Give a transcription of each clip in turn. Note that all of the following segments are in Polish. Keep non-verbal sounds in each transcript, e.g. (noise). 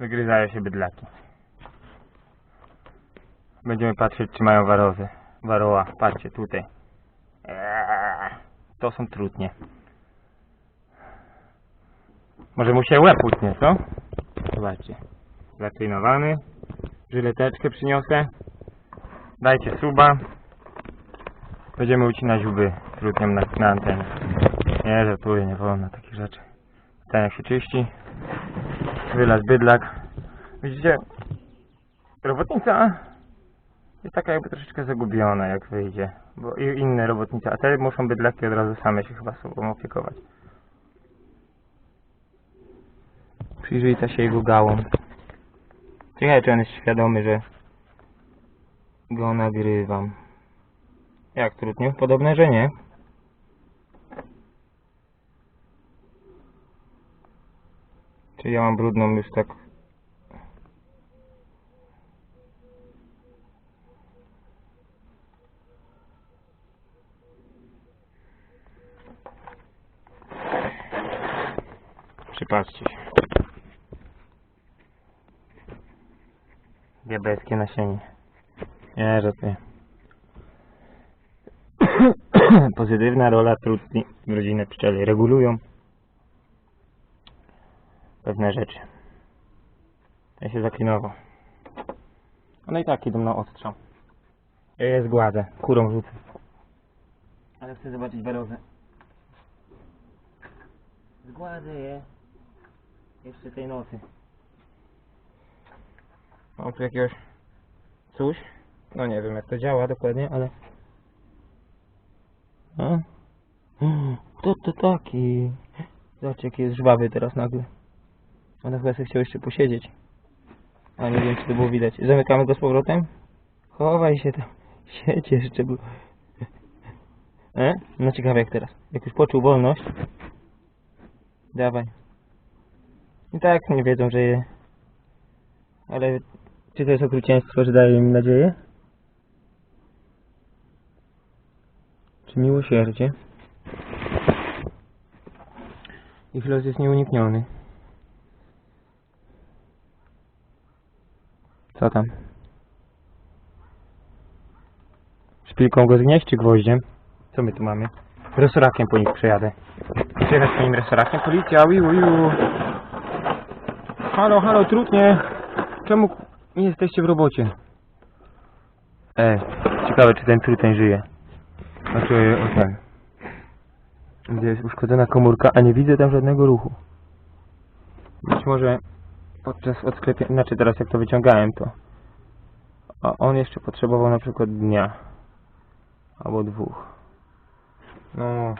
Wygryzają się bydlaki. Będziemy patrzeć, czy mają warozę. Waroła, patrzcie tutaj. Eee, to są trudnie. Może mu się łeb utnie, co? Zobaczcie. Zaklinowany. Żyleteczkę przyniosę. Dajcie suba. Będziemy ucinać łby trutniem na, na antenie. Nie, żartuję, nie wolno takich rzeczy. Ten jak się czyści. Wylaz bydlak. Widzicie? Robotnica jest taka jakby troszeczkę zagubiona jak wyjdzie. Bo i inne robotnice, a te muszą bydlaki od razu same się chyba sobą opiekować. Przyjrzyjta się jego gałą. Ciekawe czy on jest świadomy, że go nagrywam. Jak trudnie? Podobne, że nie. Czy ja mam brudną już tak... Przypatrzcie się. Diabelskie nasienie. Nie, że ty. (coughs) Pozytywna rola trutni w rodzinę pszczeli. Regulują pewne rzeczy. Ja się zaklinował. One i tak idą na ostrzał. Ja je zgładzę. Kurą rzucę. Ale chcę zobaczyć werozę. Zgładzę je. Jeszcze tej nocy. Mam tu jakiegoś coś. No nie wiem jak to działa dokładnie, ale... A? (gasps) Kto to taki? Zobaczcie jaki jest żwawy teraz nagle. One chyba sobie chciał jeszcze posiedzieć. A nie wiem czy to było widać. Zamykamy go z powrotem? Chowaj się tam. Siedź jeszcze. E? No ciekawe jak teraz. Jak już poczuł wolność. Dawaj. I tak nie wiedzą, że je... Ale czy to jest okrucieństwo, że daje im nadzieję? Czy miłosierdzie? Ich los jest nieunikniony. Co tam? Szpilką go zgnieść czy gwoździem? Co my tu mamy? Resorakiem po nich przejadę. Przyjechać po nim resorakiem? Policja, wiu, wiu. Halo, halo, trudnie. Czemu nie jesteście w robocie? E, ciekawe czy ten truteń żyje. Znaczy, o ten. Gdzie jest uszkodzona komórka, a nie widzę tam żadnego ruchu. Być może podczas odsklepienia, znaczy teraz jak to wyciągałem to. A on jeszcze potrzebował na przykład dnia. Albo dwóch. No.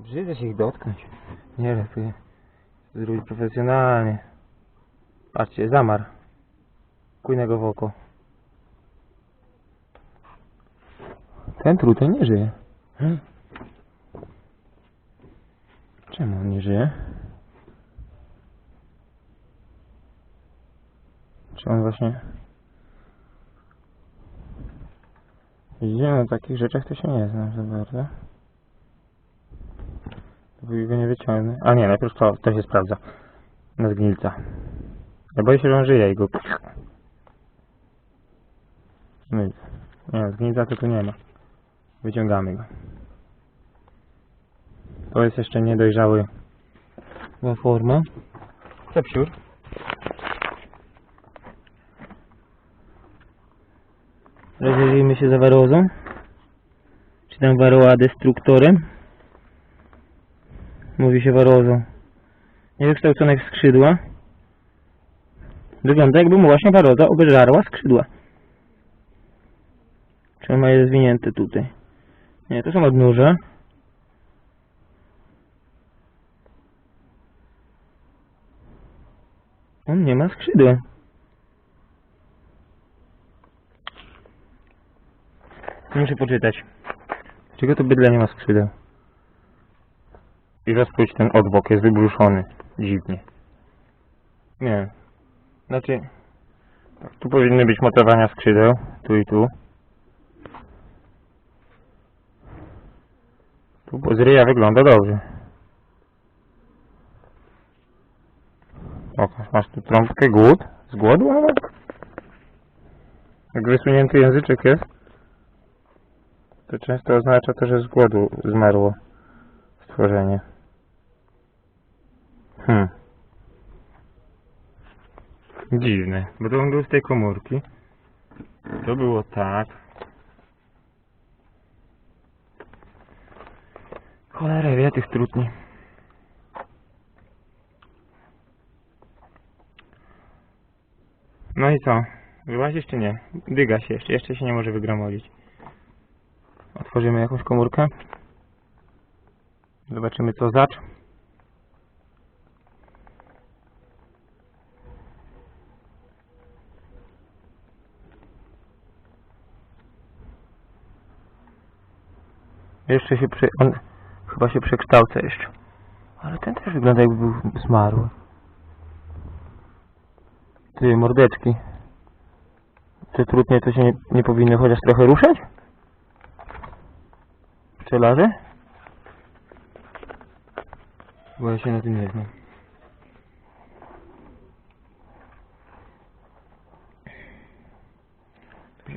Brzydzę się ich dotknąć. Nie lepiej. Zrobić profesjonalnie. Patrzcie, zamarł. Kujnego w oko. Ten truteń nie żyje. Hmm. Czemu on nie żyje? On właśnie... Widzicie, na takich rzeczach to się nie znam za bardzo. Dopóki go nie wyciągnę. A nie, najpierw to, to się sprawdza. Na zgnilca. Ja boję się, że on żyje i go... Nic. Nie, zgnilca to tu nie ma. Wyciągamy go. To jest jeszcze niedojrzały forma. Klepsiur. Rozejrzyjmy się za warozą. Czy tam waroła destruktorem? Mówi się warozą. Niewykształcone skrzydła. Wygląda jakby mu właśnie waroza obżarła skrzydła. Czy on ma je zwinięte tutaj? Nie, to są odnóża. On nie ma skrzydła. Muszę poczytać. Dlaczego to bydle nie ma skrzydeł? I rozpójść ten odwok jest wybruszony. Dziwnie. Nie. Znaczy... Tu powinny być mocowania skrzydeł. Tu i tu. Tu z ryja wygląda dobrze. Pokaż, masz tu trąbkę, głód? Z głodu nawet? Jak wysunięty języczek jest, to często oznacza to, że z głodu zmarło stworzenie. Hmm. Dziwne, bo to on był z tej komórki. To było tak. Cholera, wie tych trudni. No i co? Wyłazisz czy nie? Dyga się jeszcze, jeszcze się nie może wygramolić. Otworzymy jakąś komórkę. Zobaczymy co zacz. Jeszcze się prze... on chyba się przekształca jeszcze. Ale ten też wygląda jakby był zmarły. Ty, mordeczki. Te trudnie to się nie, nie powinny chociaż trochę ruszać? Pszczelarze? Bo ja się na tym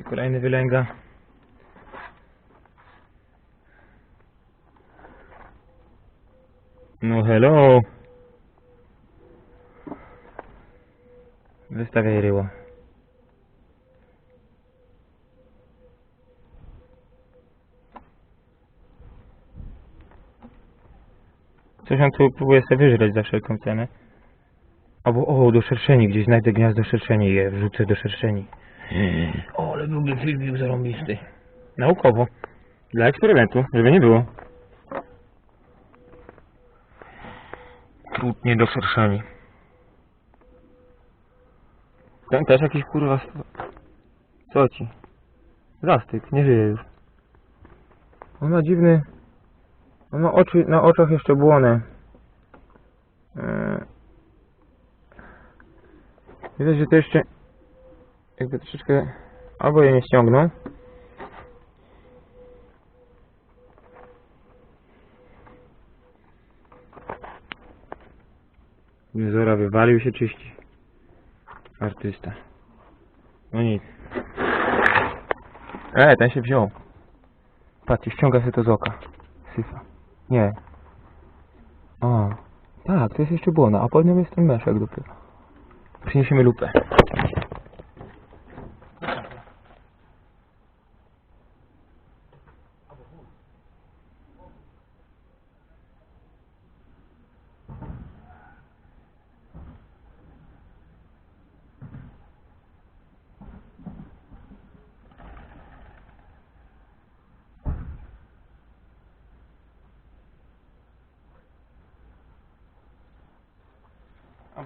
kolejny wylęga. No hello. Wystawiaj ryło. Coś on tu próbuje sobie wyżreć za wszelką cenę. Albo, o, do szerszeni, gdzieś znajdę gniazdo szerszeni je wrzucę do szerszeni. O, ale byłby filmik zarąbisty. Naukowo. Dla eksperymentu, żeby nie było. Trudnie do szerszeni. Ten też jakiś kurwa... Co ci? Zastyk, nie żyje już. On ma dziwny... Ma oczy, na oczach jeszcze błonę. Eee... Widać, że to jeszcze... Jakby troszeczkę... Albo je nie ściągnął. Zora wywalił się czyści. Artysta. No nic. E, ten się wziął. Patrzcie, ściąga sobie to z oka. Syfa. Nie. O. Tak, to jest jeszcze błona, a pod nią jest ten meszek dopiero. Przyniesiemy lupę.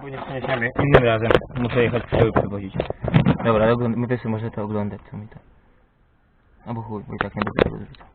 Albo nie przeniesiemy innym razem. Muszę jechać pszczoły przewozić. Dobra, ogląd- mówię sobie, może to oglądać, co mi to. Albo chuj, bo i tak nie będę tego zrzucał.